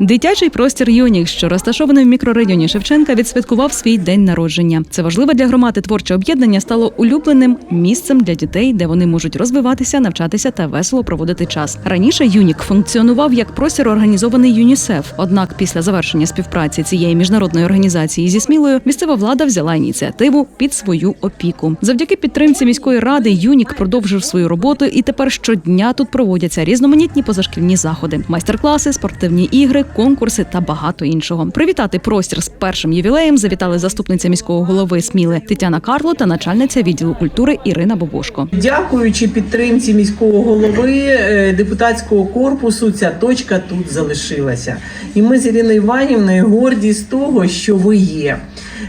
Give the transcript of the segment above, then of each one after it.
Дитячий простір Юнік, що розташований в мікрорайоні Шевченка, відсвяткував свій день народження. Це важливе для громади творче об'єднання стало улюбленим місцем для дітей, де вони можуть розвиватися, навчатися та весело проводити час. Раніше Юнік функціонував як простір організований ЮНІСЕФ. Однак, після завершення співпраці цієї міжнародної організації зі Смілою, місцева влада взяла ініціативу під свою опіку. Завдяки підтримці міської ради Юнік продовжив свою роботу, і тепер щодня тут проводяться різноманітні позашкільні заходи, майстер-класи, спортивні ігри, конкурси та багато іншого. Привітати простір з першим ювілеєм завітали заступниця міського голови Сміли Тетяна Карло та начальниця відділу культури Ірина Бобошко. Дякуючи підтримці міського голови е, депутатського корпусу, ця точка тут залишилася. І ми з Іриною Іванівною горді з того, що ви є.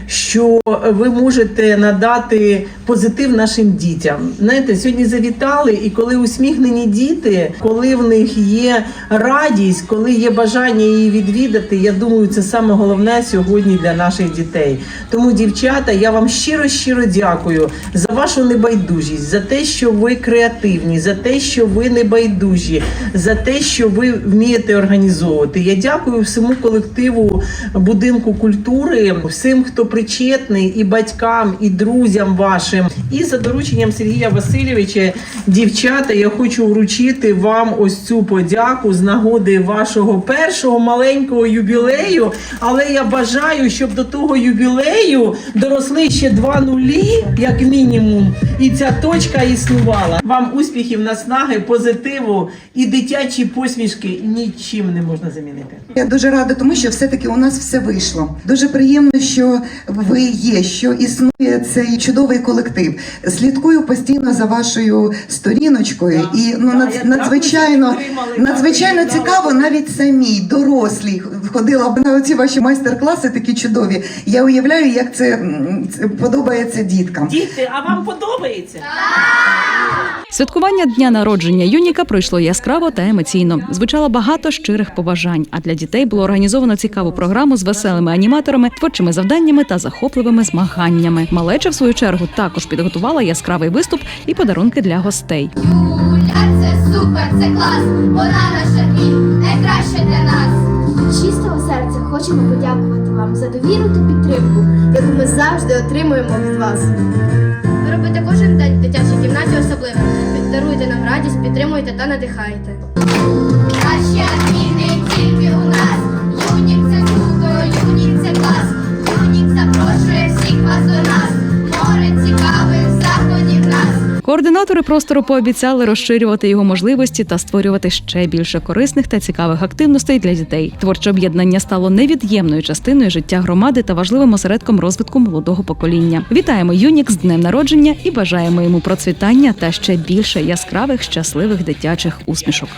Що ви можете надати позитив нашим дітям. Знаєте, сьогодні завітали, і коли усміхнені діти, коли в них є радість, коли є бажання її відвідати, я думаю, це саме головне сьогодні для наших дітей. Тому, дівчата, я вам щиро щиро дякую за вашу небайдужість, за те, що ви креативні, за те, що ви небайдужі, за те, що ви вмієте організовувати. Я дякую всьому колективу будинку культури, всім, хто причетний, і батькам, і друзям вашим. І за дорученням Сергія Васильовича, дівчата, я хочу вручити вам ось цю подяку з нагоди вашого першого маленького юбілею. Але я бажаю, щоб до того юбілею доросли ще два нулі, як мінімум, і ця точка існувала. Вам успіхів, наснаги, позитиву і дитячі посмішки нічим не можна замінити. Я дуже рада, тому що все-таки у нас все вийшло. Дуже приємно, що ви є, що існує цей чудовий колектив. Слідкую постійно за вашою сторіночкою, Да. і ну Да, над- надзвичайно надзвичайно цікаво, навіть самій дорослі ходила б на оці ваші майстер-класи, такі чудові. Я уявляю, як це, подобається діткам. Діти, а вам подобається? Святкування дня народження Юніка пройшло яскраво та емоційно. Звучало багато щирих побажань. А для дітей було організовано цікаву програму з веселими аніматорами, творчими завданнями та захопливими змаганнями. Малеча, в свою чергу, також підготувала яскравий виступ і подарунки для гостей. Юля, це супер, це клас, вона наша і найкраща для нас. Серця хочемо подякувати вам за довіру та підтримку, яку ми завжди отримуємо від вас. Ви робите кожен день в дитячій кімнаті особливим. Даруйте нам радість, підтримуйте та надихайте. Координатори простору пообіцяли розширювати його можливості та створювати ще більше корисних та цікавих активностей для дітей. Творче об'єднання стало невід'ємною частиною життя громади та важливим осередком розвитку молодого покоління. Вітаємо Юнік з днем народження і бажаємо йому процвітання та ще більше яскравих щасливих дитячих усмішок.